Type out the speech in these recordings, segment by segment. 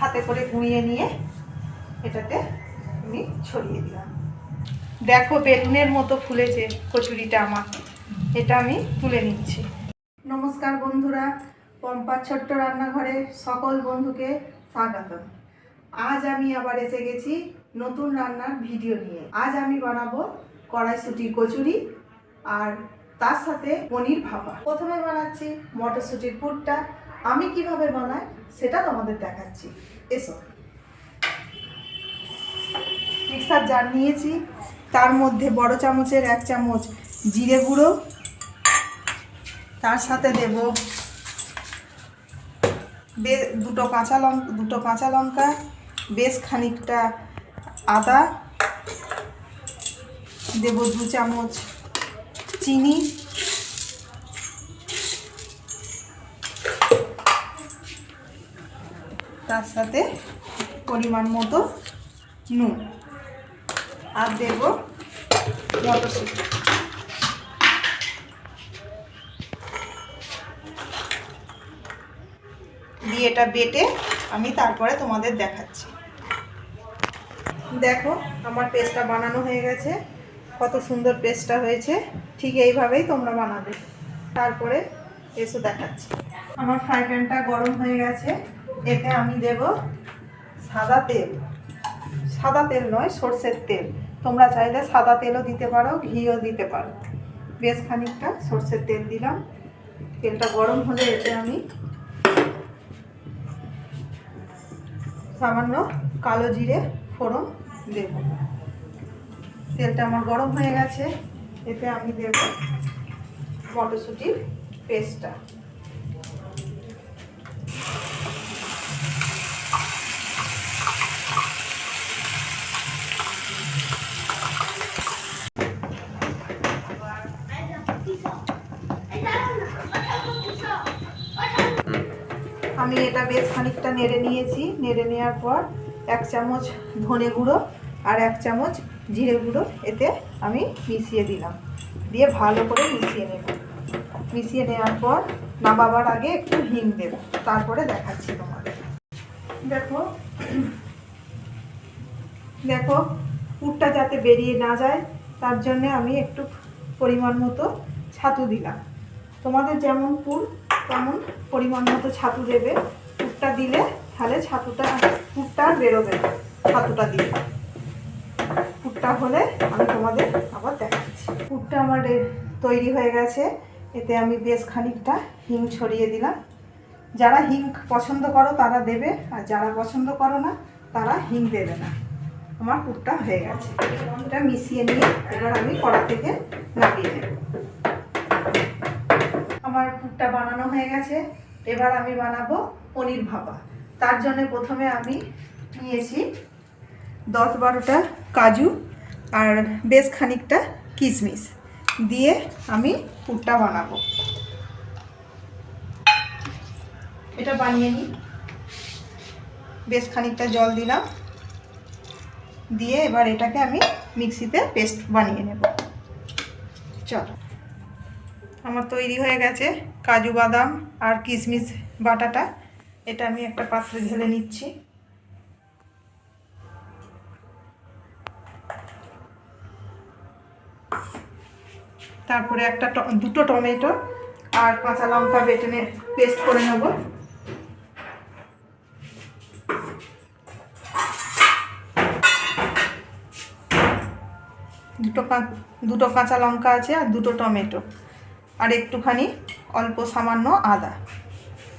হাতে করে ধুইয়ে নিয়ে এটাতে আমি ছড়িয়ে দিলাম। দেখো বেলুনের মতো ফুলেছে কচুরিটা আমার। এটা আমি তুলে নিচ্ছি। নমস্কার বন্ধুরা পম্পার ছোট্ট রান্নাঘরে সকল বন্ধুকে স্বাগতম। আজ আমি আবার এসে গেছি নতুন রান্নার ভিডিও নিয়ে। আজ আমি বানাবো কড়াইশুটির কচুরি আর তার সাথে পনির ভাপা। প্রথমে বানাচ্ছি মটরশুটির পুরটা আমি কীভাবে বানাই সেটা তোমাদের দেখাচ্ছি। এসো। মিক্সার জার নিয়েছি, তার মধ্যে বড় চামচের এক চামচ জিরে গুঁড়ো, তার সাথে দেব দুটো কাঁচা লঙ্কা দুটো কাঁচা লঙ্কা, বেশ খানিকটা আদা, দেব দু চামচ চিনি তার সাথে পরিমাণ মতো নুন। আর দেব মটরশুঁটি। দিয়ে এটা বেটে আমি তারপরে তোমাদের দেখাচ্ছি। দেখো, আমার পেস্টটা বানানো হয়ে গেছে। কত সুন্দর পেস্টটা হয়েছে। ঠিক এইভাবেই তোমরা বানাবে। তারপরে এসে দেখাচ্ছি। আমার ফ্রাই প্যানটা গরম হয়ে গেছে। এতে আমি দেব সাদা তেল। সাদা তেল নয়, সর্ষের তেল। তোমরা চাইলে সাদা তেলও দিতে পারো, ঘিও দিতে পারো। বেশ খানিকটা সর্ষের তেল দিলাম। তেলটা গরম হলে এতে আমি সামান্য কালো জিরে ফোড়ন দেব। তেলটা আমার গরম হয়ে গেছে। এতে আমি দেব মটরশুঁটির পেস্টটা। আমি এটা বেশ খানিকটা নেড়ে নিয়েছি। নেড়ে নেওয়ার পর এক চামচ ধনে গুঁড়ো আর এক চামচ জিরে গুঁড়ো এতে আমি মিশিয়ে দিলাম। দিয়ে ভালো করে মিশিয়ে নেব। মিশিয়ে নেওয়ার পর নামাবার আগে একটু হিং দেব। তারপরে দেখাচ্ছি তোমাদের। দেখো দেখো, পুরটা যাতে বেরিয়ে না যায়, তার জন্যে আমি একটু পরিমাণ মতো ছাতু দিলাম। তোমাদের যেমন পুর তেমন পরিমাণ মতো ছাতু দেবে? পুরটা দিলে তাহলে ছাতুটা, পুরটা বেরোবে ছাতুটা দিলে। পুরটা হলে আমি তোমাদের আবার দেখাচ্ছি। পুরটা আমার তৈরি হয়ে গেছে। এতে আমি বেশ খানিকটা হিং ছড়িয়ে দিলাম। যারা হিং পছন্দ করো তারা দেবে, আর যারা পছন্দ করো না, তারা হিং দেবে না। আমার পুরটা হয়ে গেছে। এটা মিশিয়ে নিয়ে এবার আমি কড়া থেকে নামিয়ে নেব। আমার পুরটা বানানো হয়ে গেছে। এবার আমি বানাবো পনির ভাপা। তার জন্য প্রথমে আমি নিয়েছি দশ বারোটা কাজু আর বেশ খানিকটা কিশমিশ দিয়ে আমি পুরটা বানাবো। এটা বানিয়ে নিই। বেশ খানিকটা জল দিলাম। দিয়ে এবার এটাকে আমি মিক্সিতে পেস্ট বানিয়ে নেব। চলো। আমার তৈরি হয়ে গেছে কাজু বাদাম আর কিশমিশ বাটাটা। এটা আমি একটা পাত্রে ঢেলে নিচ্ছি। তারপরে একটা দুটো টমেটো আর কাঁচা লঙ্কা বেটে পেস্ট করে নেব। দুটো দুটো কাঁচা লঙ্কা আছে আর দুটো টমেটো। আর একটুখানি অল্প সামান্য আদা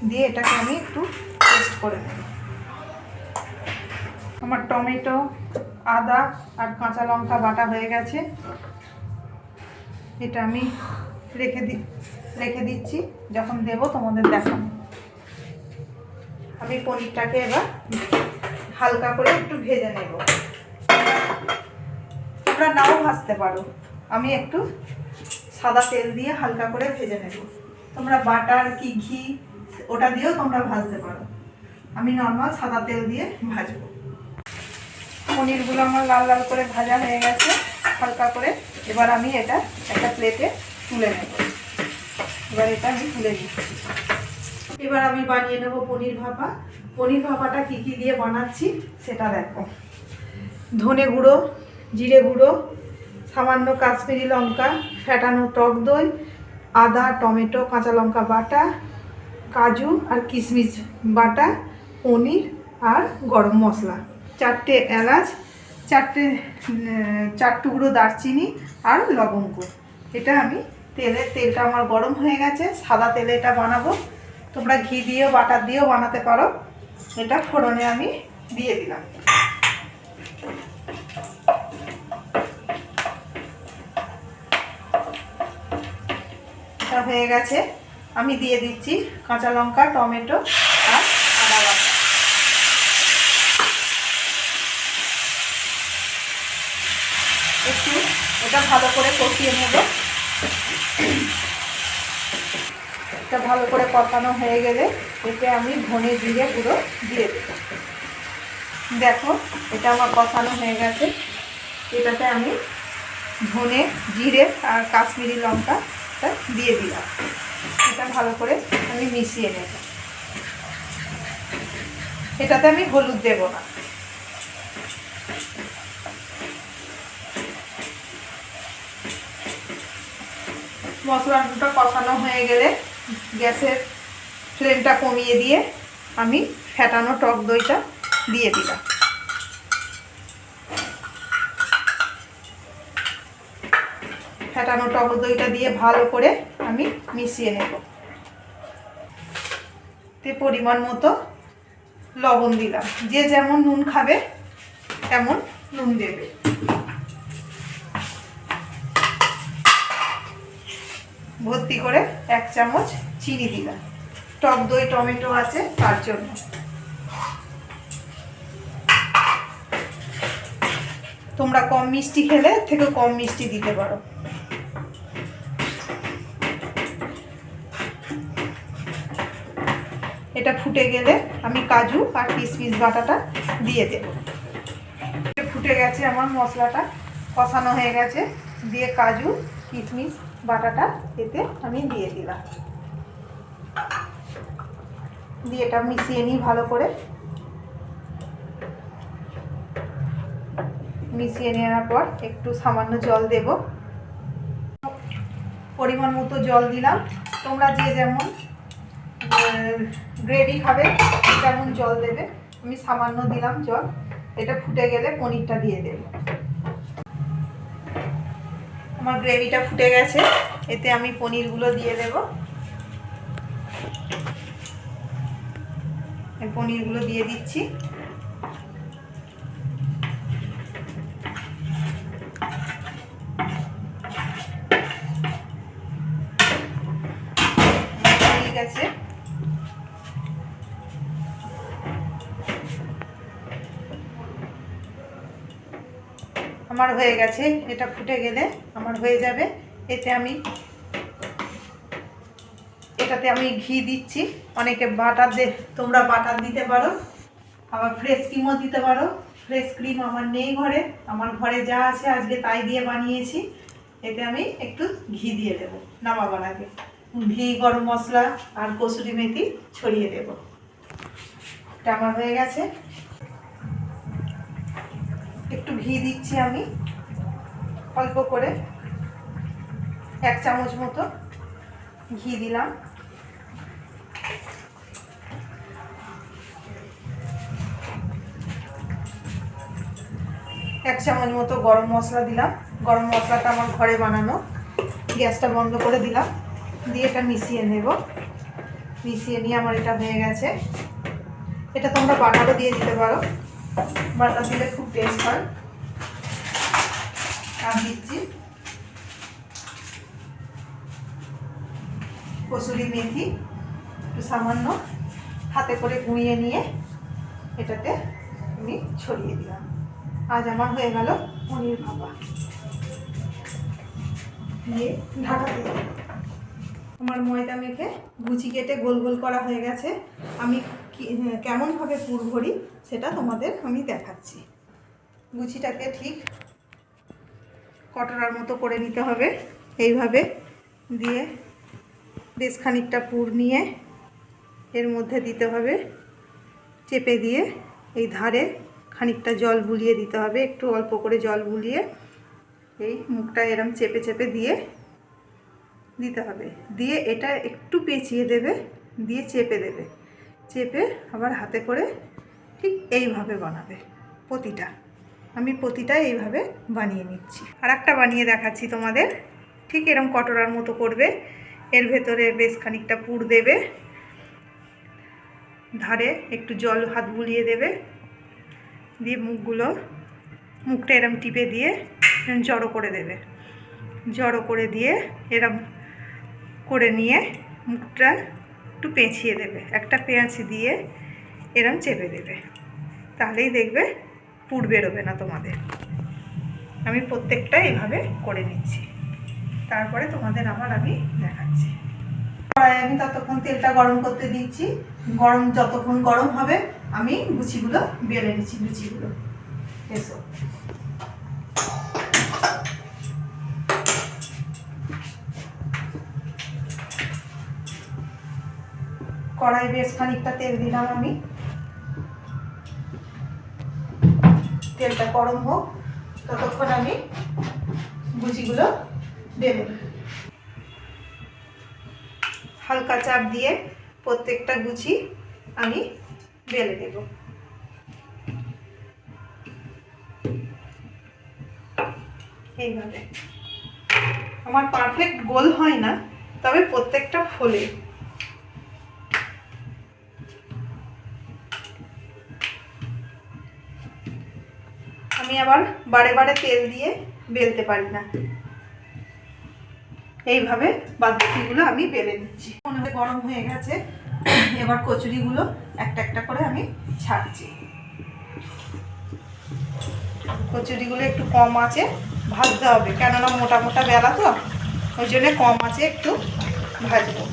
দিয়ে এটাকে আমি একটু পেস্ট করে নেব। আমার টমেটো, আদা আর কাঁচা লঙ্কা বাটা হয়ে গেছে। এটা আমি রেখে দি রেখে দিচ্ছি, যখন দেব তোমাদের দেখাবো। আমি পনিরটাকে এবার হালকা করে একটু ভেজে নেব। তোমরা নাও ভাজতে পারো। আমি একটু সাদা তেল দিয়ে হালকা করে ভেজে নেব। তোমরা বাটার, কি ঘি, ওটা দিয়েও তোমরা ভাজতে পারো। আমি নর্মাল সাদা তেল দিয়ে ভাজবো। পনিরগুলো আমার লাল লাল করে ভাজা হয়ে গেছে। হালকা করে এবার আমি এটা একটা প্লেটে তুলে নেব। এবার এটা আমি তুলে দিচ্ছি এবার আমি বানিয়ে নেব পনির ভাপা। পনির ভাপাটা কী কী দিয়ে বানাচ্ছি সেটা দেখো। ধনে গুঁড়ো, জিরে গুঁড়ো সামান্য কাশ্মীরি লঙ্কা ফ্যাটানো টক দই, আদা, টমেটো, কাঁচা লঙ্কা বাটা, কাজু আর কিশমিশ বাটা, পনির আর গরম মশলা। চারটে এলাচ, চারটে চার টুকরো দারচিনি আর লবঙ্গ। এটা আমি তেলে, তেলটা আমার গরম হয়ে গেছে, সাদা তেলে এটা বানাবো। তোমরা ঘি দিয়েও, বাটার দিয়েও বানাতে পারো। এটা ফোড়নে আমি দিয়ে দিলাম। এটা হয়ে গেছে। আমি দিয়ে দিচ্ছি কাঁচা লঙ্কা, টমেটো আর আদা বাটা। একটু এটা ভালো করে কষিয়ে নেব। এটা ভালো করে কষানো হয়ে গেলে এতে আমি ধনে জিরে গুঁড়ো দিয়ে দেখো, এটা আমার কষানো হয়ে গেছে। এটাতে আমি ধনে, জিরে আর কাশ্মীরি লঙ্কা দিয়ে দিলাম। এটা ভালো করে আমি মিশিয়ে নেব। এটাতে আমি হলুদ দেব না। মশলাটা কষানো হয়ে গেলে গ্যাসের ফ্লেমটা কমিয়ে দিয়ে আমি ফ্যাটানো টক দইটা দিয়ে দিলাম। ফ্যাটানো টক দইটা দিয়ে ভালো করে আমি মিশিয়ে নেব। তে পরিমাণ মতো লবণ দিলাম। যে যেমন নুন খাবে, তেমন নুন দেবে। ভর্তি করে এক চামচ চিনি দিলাম। টক দই, টমেটো আছে তার জন্য। তোমরা কম মিষ্টি খেলে থেকে কম মিষ্টি দিতে পারো। এটা ফুটে গেলে আমি কাজু আর কিশমিশ বাটাটা দিয়ে দেব। ফুটে গেছে আমার মশলাটা, কষানো হয়ে গেছে। দিয়ে কাজু, কিশমিশ বাটাটা এতে আমি দিয়ে দিলাম। দিয়ে এটা মিশিয়ে নিই ভালো করে। মিশিয়ে নেওয়ার পর একটু সামান্য জল দেব। পরিমাণ মতো জল দিলাম। তোমরা যে যেমন গ্রেভি খাবে, তেমন জল দেবে। আমি সামান্য দিলাম জল, এটা ফুটে গেলে পনিরটা দিয়ে দেব। আমার গ্রেভিটা ফুটে গেছে, এতে আমি পনিরগুলো দিয়ে দেব। পনিরগুলো দিয়ে দিচ্ছি। আমার হয়ে গেছে, এটা ফুটে গেলে আমার হয়ে যাবে। এতে আমি, এটাতে আমি ঘি দিচ্ছি। অনেকে বাটার দে, তোমরা বাটার দিতে পারো। আবার ফ্রেশ ক্রিমও দিতে পারো। ফ্রেশ ক্রিম আমার নেই ঘরে, আমার ঘরে যা আছে আজকে তাই দিয়ে বানিয়েছি। এতে আমি একটু ঘি দিয়ে দেব, নামাবার আগে। ঘি, গরম মশলা আর কসুরি মেথি ছড়িয়ে দেব। এটা আমার হয়ে গেছে। একটু ঘি দিচ্ছি আমি। অল্প করে এক চামচ মতো ঘি দিলাম। এক চামচ মতো গরম মশলা দিলাম। গরম মশলাটা আমার ঘরে বানানো। গ্যাসটা বন্ধ করে দিলাম। দিয়ে এটা মিশিয়ে নেব। মিশিয়ে নিয়ে আমার এটা হয়ে গেছে। এটা তোমরা বাটারও দিয়ে দিতে পারো। বাটার দিলে খুব টেস্ট হয়। আর দিচ্ছি। কসুরি মেথি, একটু সামান্য হাতে করে গুঁড়িয়ে নিয়ে এটাতে আমি ছড়িয়ে দিলাম। আজ আমার হয়ে গেল পনির ভাপা। দিয়ে ঢাকা দিয়ে। আমার ময়দা মেখে গুচি কেটে গোল গোল করা হয়ে গেছে। আমি কেমনভাবে পুর ভরি সেটা তোমাদের আমি দেখাচ্ছি। গুচিটাকে ঠিক কটরার মতো করে নিতে হবে। এইভাবে দিয়ে বেশ খানিকটা পুর নিয়ে এর মধ্যে দিতে হবে। চেপে দিয়ে এই ধারে খানিকটা জল বুলিয়ে দিতে হবে। একটু অল্প করে জল বুলিয়ে এই মুখটা এরম চেপে চেপে দিয়ে দিতে হবে। দিয়ে এটা একটু পেঁচিয়ে দেবে, দিয়ে চেপে দেবে। চেপে আবার হাতে করে ঠিক এইভাবে বানাবে প্রতিটা। আমি প্রতিটা এইভাবে বানিয়ে নিচ্ছি। আর একটা বানিয়ে দেখাচ্ছি তোমাদের। ঠিক এরম কটরার মতো করবে। এর ভেতরে বেশ খানিকটা পুর দেবে। ধারে একটু জল হাত বুলিয়ে দেবে। দিয়ে মুখগুলো, মুখটা এরম টিপে দিয়ে জড়ো করে দেবে। জড়ো করে দিয়ে এরম করে নিয়ে মুখটা একটু পেঁচিয়ে দেবে। একটা পেঁয়াজ দিয়ে এরম চেপে দেবে। তাহলেই দেখবে পুর বেরোবে না তোমাদের। আমি প্রত্যেকটা এইভাবে করে নিচ্ছি। তারপরে তোমাদের আবার আমি দেখাচ্ছি। কড়াই আমি ততক্ষণ তেলটা গরম করতে দিচ্ছি। গরম যতক্ষণ গরম হবে, আমি লুচিগুলো বেলে নিচ্ছি লুচিগুলো এসো। কড়াই বেশ খানিকটা তেল দিলাম আমি। তেলটা গরম হোক, ততক্ষণ আমি বেলে নিই। হালকা চাপ দিয়ে প্রত্যেকটা গুছি আমি বেলে দেব। এইভাবে। আমার পারফেক্ট গোল হয় না, তবে প্রত্যেকটা ফোলে। আমি আবার বারে বারে তেল দিয়ে বেলতে পারি না। এইভাবে বাদবাকিগুলো আমি বেলে নিচ্ছি। মনে গরম হয়ে গেছে। এবার কচুরিগুলো একটা একটা করে আমি ছাড়ছি। কচুরিগুলো একটু কম আছে, ভাজতে হবে। কেননা মোটা মোটা বেলা তো, ওই জন্য কম আছে একটু ভাজবো।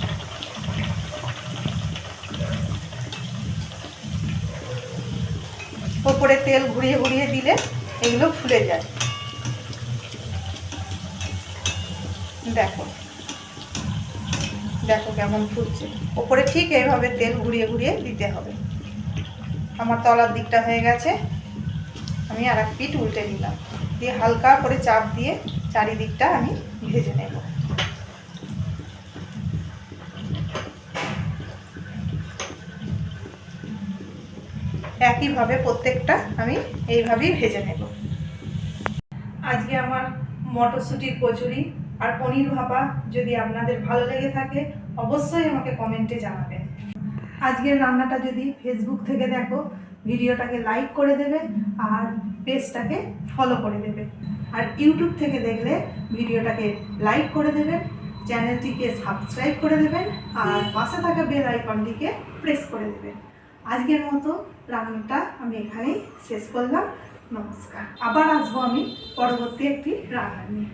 ওপরে তেল ঘুরিয়ে ঘুরিয়ে দিলে এগুলো ফুলে যায়। দেখো। দেখো কেমন ফুটছে ওপরে ঠিক এইভাবে তেল ঘুরিয়ে ঘুরিয়ে দিতে হবে। আমার তলার দিকটা হয়ে গেছে। আমি আর এক পিঠ উল্টে নিলাম। দিয়ে হালকা করে চাপ দিয়ে চারিদিকটা আমি ভেজে নেব। একইভাবে প্রত্যেকটা আমি এইভাবেই ভেজে নেব। আজকে আমার মটরশুঁটির কচুরি আর পনির ভাপা যদি আপনাদের ভালো লেগে থাকে, অবশ্যই আমাকে কমেন্টে জানাবেন। আজকের রান্নাটা যদি ফেসবুক থেকে দেখো, ভিডিওটাকে লাইক করে দেবে আর পেজটাকে ফলো করে দেবে। আর ইউটিউব থেকে দেখলে ভিডিওটাকে লাইক করে দেবেন চ্যানেলটিকে সাবস্ক্রাইব করে দেবেন আর পাশে থাকা বেল আইকনটিকে প্রেস করে দেবেন। আজকের মতো রান্নাটা আমি এখানেই শেষ করলাম। নমস্কার। আবার আসব আমি পরবর্তী একটি রান্না নিয়ে।